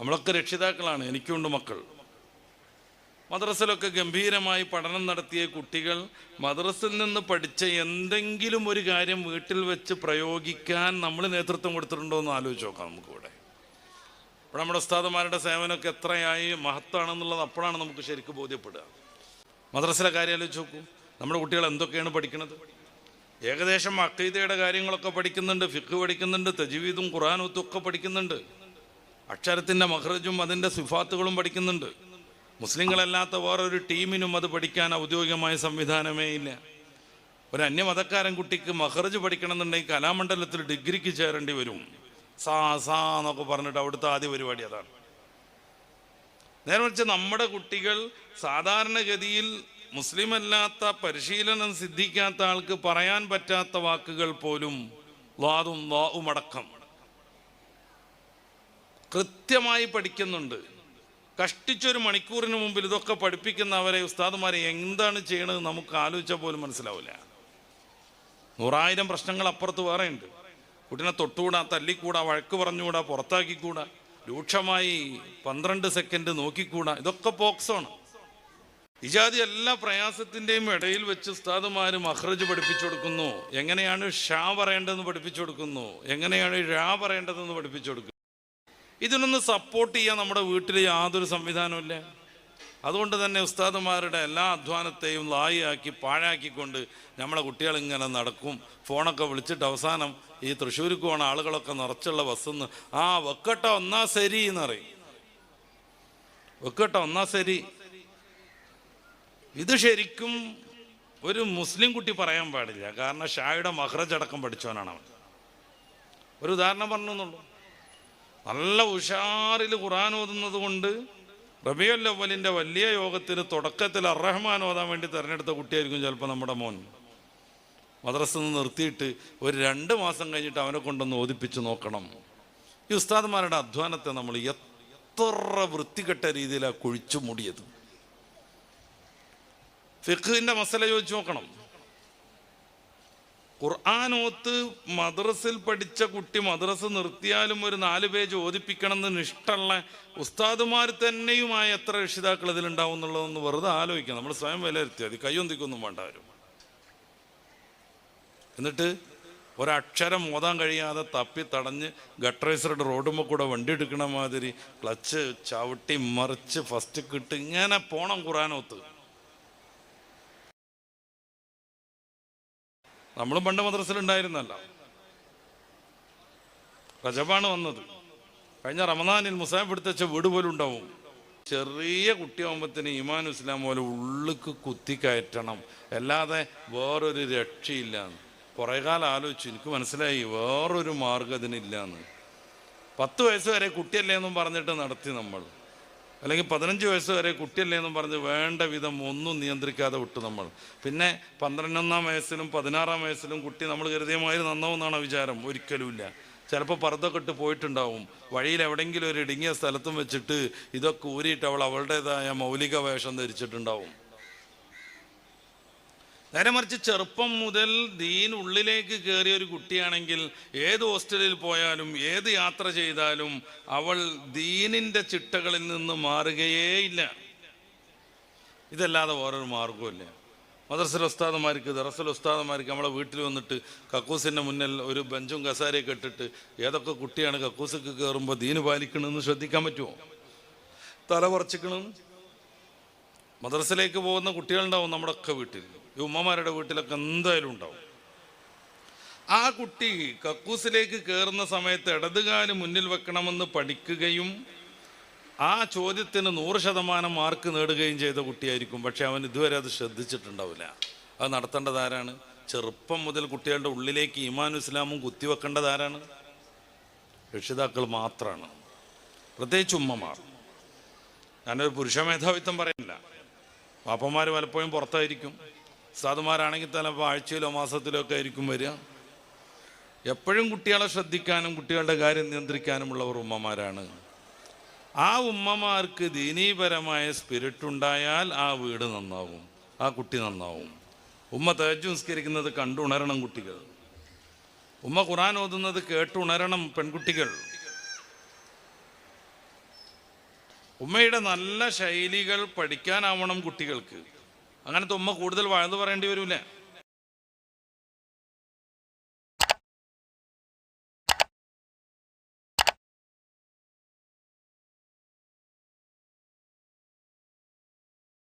നമ്മളൊക്കെ രക്ഷിതാക്കളാണ് എനിക്കുണ്ട് മക്കൾ. മദ്രസയിലൊക്കെ ഗംഭീരമായി പഠനം നടത്തിയ കുട്ടികൾ മദ്രസിൽ നിന്ന് പഠിച്ച എന്തെങ്കിലും ഒരു കാര്യം വീട്ടിൽ വെച്ച് പ്രയോഗിക്കാൻ നമ്മൾ നേതൃത്വം കൊടുത്തിട്ടുണ്ടോ എന്ന് ആലോചിച്ച് നോക്കാം നമുക്കിവിടെ. ഇവിടെ നമ്മുടെ ഉസ്താദന്മാരുടെ സേവനമൊക്കെ എത്രയായി മഹത്താണെന്നുള്ളത് അപ്പോഴാണ് നമുക്ക് ശരിക്കും ബോധ്യപ്പെടുക. മദ്രസയിലെ കാര്യം ആലോചിച്ച് നോക്കൂ. നമ്മുടെ കുട്ടികൾ എന്തൊക്കെയാണ് പഠിക്കുന്നത് ഏകദേശം അക്കീതയുടെ കാര്യങ്ങളൊക്കെ പഠിക്കുന്നുണ്ട് ഫിഖ് പഠിക്കുന്നുണ്ട് തജീവീദും ഖുറാനും ഒക്കെ പഠിക്കുന്നുണ്ട്. അക്ഷരത്തിന്റെ മഹ്റജും അതിന്റെ സിഫാത്തുകളും പഠിക്കുന്നുണ്ട്. മുസ്ലിങ്ങളല്ലാത്ത വേറൊരു ടീമിനും അത് പഠിക്കാൻ ഔദ്യോഗികമായ സംവിധാനമേ ഇല്ല. ഒരു അന്യമതക്കാരൻ കുട്ടിക്ക് മഹ്റജ് പഠിക്കണമെന്നുണ്ടെങ്കിൽ കലാമണ്ഡലത്തിൽ ഡിഗ്രിക്ക് ചേരേണ്ടി വരും. സാ സാ എന്നൊക്കെ പറഞ്ഞിട്ട് അവിടുത്തെ ആദ്യ പരിപാടി അതാണ്. നേരെ മറിച്ച് നമ്മുടെ കുട്ടികൾ സാധാരണഗതിയിൽ മുസ്ലിം അല്ലാത്ത പരിശീലനം സിദ്ധിക്കാത്ത ആൾക്ക് പറയാൻ പറ്റാത്ത വാക്കുകൾ പോലും വാതും വാവും അടക്കം. കൃത്യമായി പഠിക്കുന്നുണ്ട്. കഷ്ടിച്ചൊരു മണിക്കൂറിന് മുമ്പിൽ ഇതൊക്കെ പഠിപ്പിക്കുന്നവരെ ഉസ്താദുമാരെ എന്താണ് ചെയ്യണത് നമുക്ക് ആലോചിച്ചാൽ പോലും മനസ്സിലാവില്ല. നൂറായിരം പ്രശ്നങ്ങൾ അപ്പുറത്ത് വേറെ ഉണ്ട് കുട്ടിനെ തൊട്ടുകൂടാ തല്ലിക്കൂടാ വഴക്ക് പറഞ്ഞുകൂടാ പുറത്താക്കിക്കൂടാ രൂക്ഷമായി പന്ത്രണ്ട് സെക്കൻഡ് നോക്കിക്കൂടാ ഇതൊക്കെ പോക്സോണ്. ഇജാതി എല്ലാ പ്രയാസത്തിന്റെയും ഇടയിൽ വെച്ച് ഉസ്താദുമാർ മഹ്റജ് പഠിപ്പിച്ചു കൊടുക്കുന്നു. എങ്ങനെയാണ് ഷാ പറയേണ്ടതെന്ന് പഠിപ്പിച്ചു കൊടുക്കുന്നു. എങ്ങനെയാണ് ഴാ പറയേണ്ടതെന്ന് പഠിപ്പിച്ചു കൊടുക്കുന്നു. ഇതിനൊന്ന് സപ്പോർട്ട് ചെയ്യാൻ നമ്മുടെ വീട്ടിൽ യാതൊരു സംവിധാനമില്ല അതുകൊണ്ട് തന്നെ ഉസ്താദുമാരുടെ എല്ലാ അധ്വാനത്തെയും ലായിയാക്കി പാഴാക്കിക്കൊണ്ട് നമ്മളെ കുട്ടികൾ ഇങ്ങനെ നടക്കും. ഫോണൊക്കെ വിളിച്ചിട്ട് അവസാനം ഈ തൃശ്ശൂർക്ക് പോണ ആളുകളൊക്കെ നിറച്ചുള്ള ബസ്സെന്ന് ആ വെക്കട്ട ഒന്നാ ശരി എന്നറിയും വെക്കട്ട ഒന്നാ ശരി. ഇത് ശരിക്കും ഒരു മുസ്ലിം കുട്ടി പറയാൻ പാടില്ല. കാരണം ഷായുടെ മഹ്റജ് പഠിച്ചവനാണ് അവൻ. ഒരു ഉദാഹരണം പറഞ്ഞു എന്നുള്ളൂ നല്ല ഉഷാറിൽ ഖുറാൻ ഓതുന്നത് കൊണ്ട് റബിയുൽ അവലിന്റെ വലിയ യോഗത്തിന് തുടക്കത്തിൽ അറഹ്മാൻ ഓതാൻ വേണ്ടി തിരഞ്ഞെടുത്ത കുട്ടിയായിരിക്കും ചിലപ്പോൾ നമ്മുടെ മോൻ. മദ്രസ നിന്ന് നിർത്തിയിട്ട് ഒരു രണ്ട് മാസം കഴിഞ്ഞിട്ട് അവനെ കൊണ്ടൊന്ന് ഓതിപ്പിച്ച് നോക്കണം. ഈ ഉസ്താദ്മാരുടെ അധ്വാനത്തെ നമ്മൾ എത്ര വൃത്തികെട്ട രീതിയിലാണ് കുഴിച്ചു മൂടിയത്. ഫിഖിന്റെ മസല ചോദിച്ചു നോക്കണം. ഖുർആാനോത്ത് മദ്രസിൽ പഠിച്ച കുട്ടി മദ്രസ് നിർത്തിയാലും ഒരു നാല് പേജ് ഓദിപ്പിക്കണം എന്ന് ഇഷ്ടമുള്ള ഉസ്താദുമാർ തന്നെയുമായ എത്ര രക്ഷിതാക്കൾ ഇതിലുണ്ടാവും എന്നുള്ളതൊന്ന് വെറുതെ ആലോചിക്കാം നമ്മൾ സ്വയം വിലയിരുത്തി. മതി കയ്യൊന്തിക്കൊന്നും വേണ്ട ആരും. എന്നിട്ട് ഒരക്ഷരം ഓതാൻ കഴിയാതെ തപ്പി തടഞ്ഞ് ഗട്ടറൈസറുടെ റോഡുമ്പോൾ കൂടെ വണ്ടി എടുക്കണ മാതിരി ക്ലച്ച് ചവിട്ടി മറിച്ച് ഫസ്റ്റ് കിട്ട് ഇങ്ങനെ പോണം ഖുറാനോത്ത് നമ്മളും പണ്ട് മദ്രസയിലുണ്ടായിരുന്നല്ല റജബാണ് വന്നത്. കഴിഞ്ഞ റമദാനിൽ മുസാഫ് എടുത്തച്ച വീട് പോലും ഉണ്ടാവും. ചെറിയ കുട്ടിയാകുമ്പോഴത്തേന് ഇമാൻ ഇസ്ലാം പോലെ ഉള്ളിക്ക് കുത്തിക്കയറ്റണം അല്ലാതെ വേറൊരു രക്ഷയില്ല കുറേ കാലം ആലോചിച്ചു. എനിക്ക് മനസ്സിലായി വേറൊരു മാർഗം ഇതിനില്ലാന്ന് പത്ത് വയസ്സ് വരെ കുട്ടിയല്ലേ എന്നും പറഞ്ഞിട്ട് നടത്തി നമ്മൾ. അല്ലെങ്കിൽ പതിനഞ്ച് വയസ്സ് വരെ കുട്ടിയല്ലേ എന്നും പറഞ്ഞ് വേണ്ട വിധം ഒന്നും നിയന്ത്രിക്കാതെ വിട്ടു നമ്മൾ. പിന്നെ പന്ത്രണ്ടൊന്നാം വയസ്സിലും പതിനാറാം വയസ്സിലും കുട്ടി നമ്മൾ കരുതിയമാതിരി നന്നാവുമെന്നാണ് വിചാരം. ഒരിക്കലുമില്ല. ചിലപ്പോൾ പർദ്ദൊക്കെ ഇട്ട് പോയിട്ടുണ്ടാവും. വഴിയിൽ എവിടെയെങ്കിലും ഒരു ഇടുങ്ങിയ സ്ഥലത്തും വെച്ചിട്ട് ഇതൊക്കെ ഊരിയിട്ട് അവൾ അവളുടേതായ മൗലിക വേഷം ധരിച്ചിട്ടുണ്ടാവും. നേരെ മറിച്ച് ചെറുപ്പം മുതൽ ദീൻ ഉള്ളിലേക്ക് കയറിയ ഒരു കുട്ടിയാണെങ്കിൽ ഏത് ഹോസ്റ്റലിൽ പോയാലും ഏത് യാത്ര ചെയ്താലും അവൾ ദീനിന്റെ ചിട്ടകളിൽ നിന്ന് മാറുകയേയില്ല. ഇതല്ലാതെ വേറൊരു മാർഗവുമില്ല മദർസൽ ഉസ്താദന്മാർക്ക് ദറസൽ ഉസ്താദന്മാർക്ക് നമ്മളെ വീട്ടിൽ വന്നിട്ട് കക്കൂസിന്റെ മുന്നിൽ ഒരു ബെഞ്ചും കസാരയൊക്കെ ഇട്ടിട്ട് ഏതൊക്കെ കുട്ടിയാണ് കക്കൂസൊക്കെ കയറുമ്പോൾ ദീന് പാലിക്കണമെന്ന് ശ്രദ്ധിക്കാൻ പറ്റുമോ? തല പറിച്ചിക്കണം മദ്രസയിലേക്ക് പോകുന്ന കുട്ടികളുണ്ടാവും നമ്മുടെ ഒക്കെ വീട്ടിൽ. ഈ ഉമ്മമാരുടെ വീട്ടിലൊക്കെ എന്തായാലും ഉണ്ടാവും. ആ കുട്ടി കക്കൂസിലേക്ക് കയറുന്ന സമയത്ത് ഇടതുകാൽ മുന്നിൽ വെക്കണമെന്ന് പഠിക്കുകയും ആ ചോദ്യത്തിന് നൂറ് ശതമാനം മാർക്ക് നേടുകയും ചെയ്ത കുട്ടിയായിരിക്കും. പക്ഷെ അവൻ ഇതുവരെ അത് ശ്രദ്ധിച്ചിട്ടുണ്ടാവില്ല. അത് നടത്തേണ്ടത് ആരാണ്? ചെറുപ്പം മുതൽ കുട്ടികളുടെ ഉള്ളിലേക്ക് ഇമാൻ ഇസ്ലാമും കുത്തിവെക്കേണ്ടത് ആരാണ്? രക്ഷിതാക്കൾ മാത്രമാണ് പ്രത്യേകിച്ച് ഉമ്മമാർ. ഞാനൊരു പുരുഷ മേധാവിത്വം പറയുന്നില്ല. പാപ്പന്മാർ പലപ്പോഴും പുറത്തായിരിക്കും. സാധുമാരാണെങ്കിൽ ചിലപ്പോൾ ആഴ്ചയിലോ മാസത്തിലോ ഒക്കെ ആയിരിക്കും വരിക. എപ്പോഴും കുട്ടികളെ ശ്രദ്ധിക്കാനും കുട്ടികളുടെ കാര്യം നിയന്ത്രിക്കാനുമുള്ളവർ ഉമ്മമാരാണ്. ആ ഉമ്മമാർക്ക് ദീനീപരമായ സ്പിരിറ്റ് ഉണ്ടായാൽ ആ വീട് നന്നാവും ആ കുട്ടി നന്നാവും. ഉമ്മ തേജ് നിസ്കരിക്കുന്നത് കണ്ടുണരണം കുട്ടികൾ. ഉമ്മ ഖുറാൻ ഓതുന്നത് കേട്ടുണരണം പെൺകുട്ടികൾ. ഉമ്മയുടെ നല്ല ശൈലികൾ പഠിക്കാനാവണം കുട്ടികൾക്ക്. അങ്ങനത്തെ ഉമ്മ കൂടുതൽ വാഴ്ന്നു പറയേണ്ടി വരൂല.